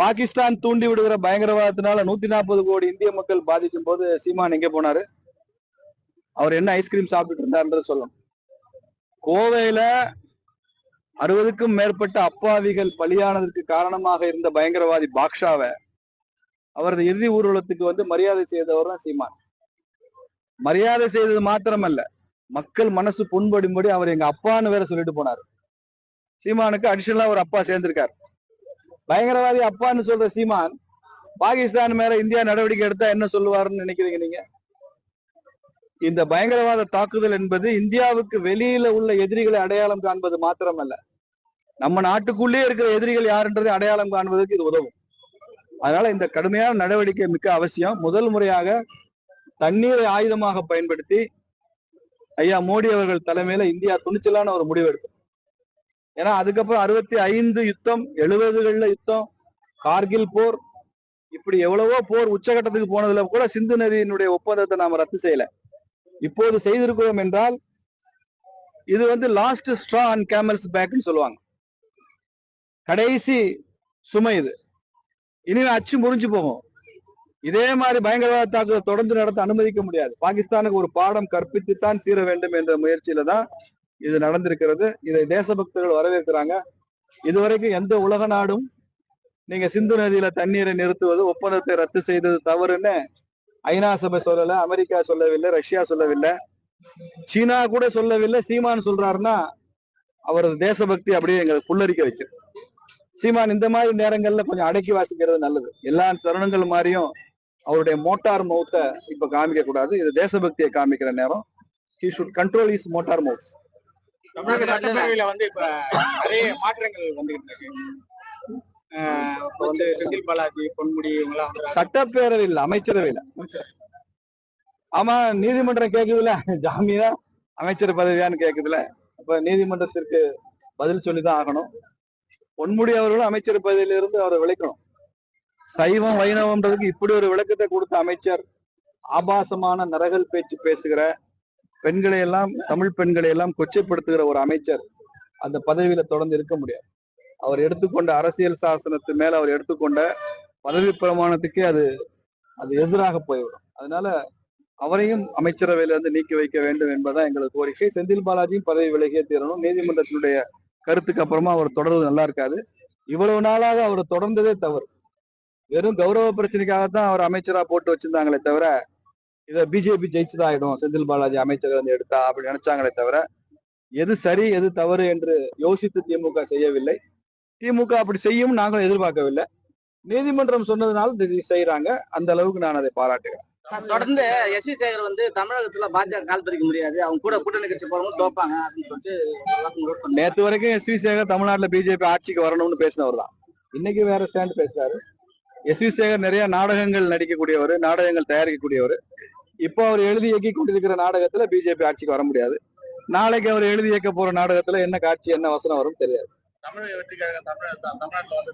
பாகிஸ்தான் தூண்டி விடுகிற பயங்கரவாதத்தினால நூத்தி நாற்பது கோடி இந்திய மக்கள் பாதிக்கும் போது சீமான் எங்க போனாரு? அவர் என்ன ஐஸ்கிரீம் சாப்பிட்டுட்டு இருந்தார்ன்றத சொல்லணும் கோவையில அறுபதுக்கும் மேற்பட்ட அப்பாவிகள் பலியானதற்கு காரணமாக இருந்த பயங்கரவாதி பாக்ஷாவை அவரது இறுதி ஊர்வலத்துக்கு வந்து மரியாதை செய்தவர் தான் சீமான். மரியாதை செய்தது மாத்திரமல்ல மக்கள் மனசு புண்படும்படி அவர் எங்க அப்பான்னு வேற சொல்லிட்டு போனாரு. சீமானுக்கு அடிஷனலா ஒரு அப்பா சேர்ந்திருக்காரு. பயங்கரவாதி அப்பான்னு சொல்ற சீமான் பாகிஸ்தான் மேல இந்தியா நடவடிக்கை எடுத்தா என்ன சொல்லுவாருன்னு நினைக்கிறீங்க நீங்க? இந்த பயங்கரவாத தாக்குதல் என்பது இந்தியாவுக்கு வெளியில உள்ள எதிரிகளை அடையாளம் காண்பது மாத்திரமல்ல. நம்ம நாட்டுக்குள்ளே இருக்கிற எதிரிகள் யாருன்றதை அடையாளம் காண்பதற்கு இது உதவும். அதனால இந்த கடுமையான நடவடிக்கை மிக்க அவசியம். முதல் முறையாக தண்ணீரை ஆயுதமாக பயன்படுத்தி ஐயா மோடி அவர்கள் தலைமையில இந்தியா துணிச்சலான ஒரு முடிவு எடுக்கும் ஏன்னா அதுக்கப்புறம் அறுபத்தி ஐந்து யுத்தம் எழுபதுகள்ல யுத்தம் கார்கில் போர் இப்படி எவ்வளவோ போர் உச்சகட்டத்துக்கு போனதுல கூட சிந்து நதியினுடைய ஒப்பந்தத்தை நாம ரத்து செய்யல. இப்போது செய்திருக்கிறோம் என்றால் இது வந்து லாஸ்ட் ஸ்ட்ரா அண்ட் கேமல்ஸ் பேக்னு சொல்லுவாங்க. கடைசி சுமை இது. இனிமே அச்சு முறிஞ்சு போகும். இதே மாதிரி பயங்கரவாத தாக்குதல் தொடர்ந்து நடத்த அனுமதிக்க முடியாது. பாகிஸ்தானுக்கு ஒரு பாடம் கற்பித்துத்தான் தீர வேண்டும் என்ற முயற்சியில தான் இது நடந்திருக்கிறது. இதை தேசபக்தர்கள் வரவேற்கிறாங்க. இதுவரைக்கும் எந்த உலக நாடும் நீங்க சிந்து நதியில தண்ணீரை நிறுத்துவது ஒப்பந்தத்தை ரத்து செய்தது தவறுன்னு ஐநா சபை சொல்லல அமெரிக்கா சொல்லவில்லை ரஷ்யா சொல்லவில்லை. சீனா கூட சொல்லவில்லை சீமான் சொல்றாருன்னா அவரது தேசபக்தி அப்படியே எங்களை புல்லரிக்க வைக்கும். சீமான் இந்த மாதிரி நேரங்கள்ல கொஞ்சம் அடக்கி வாசிக்கிறது நல்லது. எல்லா தருணங்கள் மாதிரியும் அவருடைய மோட்டார் மவுத்தை இப்ப காமிக்க கூடாது இது தேசபக்தியை காமிக்கிற நேரம். He should control his motor mouth தமிழக சட்டப்பேரவையில வந்து இப்ப நிறைய மாற்றங்கள் வந்துகிட்டு இருக்கு. வந்து செந்தில் பாலாஜி பொன்முடி இவங்கெல்லாம் சட்டப்பேரவையில் அமைச்சரவையில். ஆமா நீதிமன்றம் கேக்குதுல ஜாமீனா அமைச்சர் பதவியான்னு கேக்குதுல அப்ப நீதிமன்றத்திற்கு பதில் சொல்லிதான் ஆகணும். பொன்முடி அவர்களும் அமைச்சர் பதவியிலிருந்து அவரை விளக்கணும். சைவம் வைணவம்ன்றதுக்கு இப்படி ஒரு விளக்கத்தை கொடுத்த அமைச்சர் ஆபாசமான நரகல் பேச்சு பேசுகிற பெண்களை எல்லாம் தமிழ் பெண்களை எல்லாம் கொச்சைப்படுத்துகிற ஒரு அமைச்சர் அந்த பதவியில தொடர்ந்து இருக்க முடியாது. அவர் எடுத்துக்கொண்ட அரசியல் சாசனத்து மேல அவர் எடுத்துக்கொண்ட பதவி பிரமாணத்துக்கே அது அது எதிராக போய்விடும். அதனால அவரையும் அமைச்சரவையில இருந்து நீக்கி வைக்க வேண்டும் என்பதுதான் எங்களது கோரிக்கை. செந்தில் பாலாஜியும் பதவி விலகிய தீரணும். நீதிமன்றத்தினுடைய கருத்துக்கு அப்புறமா அவர் தொடர்றது நல்லா இருக்காது. இவ்வளவு நாளாக அவர் தொடர்ந்ததே தவறு. வெறும் கௌரவ பிரச்சனைக்காகத்தான் அவர் அமைச்சரா போட்டு வச்சிருந்தாங்களே தவிர இதை பிஜேபி ஜெயிச்சுதான் ஆயிடும் செந்தில் பாலாஜி அமைச்சர் வந்து எடுத்தா அப்படி நினைச்சாங்களே தவிர எது சரி எது தவறு என்று யோசித்து திமுக செய்யவில்லை. திமுக அப்படி செய்யும் நாங்களும் எதிர்பார்க்கவில்லை. நீதிமன்றம் சொன்னதுனால இது செய்யறாங்க அந்த அளவுக்கு நான் அதை பாராட்டுகிறேன். தொடர்ந்து எஸ் வி சேகர் வந்து தமிழகத்துல பாஜக கால் பறிக்க முடியாது. அவங்க கூட கூட்டணி கட்சி போறவங்க தோப்பாங்க அப்படின்னு சொல்லிட்டு நேத்து வரைக்கும் எஸ் வி சேகர் தமிழ்நாட்டுல பிஜேபி ஆட்சிக்கு வரணும்னு பேசினவர் தான். இன்னைக்கு வேற ஸ்டாண்ட் பேசுறாரு. எஸ் வி சேகர் நிறைய நாடகங்கள் நடிக்கக்கூடியவர் நாடகங்கள் தயாரிக்கக்கூடியவர். இப்போ அவர் எழுதி இயக்கி கொண்டிருக்கிற நாடகத்துல பிஜேபி ஆட்சிக்கு வர முடியாது. நாளைக்கு அவர் எழுதி இயக்க போற நாடகத்துல என்ன காட்சி என்ன வசனம் வரும் தெரியாது. தமிழக வெற்றிக்காக தமிழ் தமிழ்நாட்டில் வந்து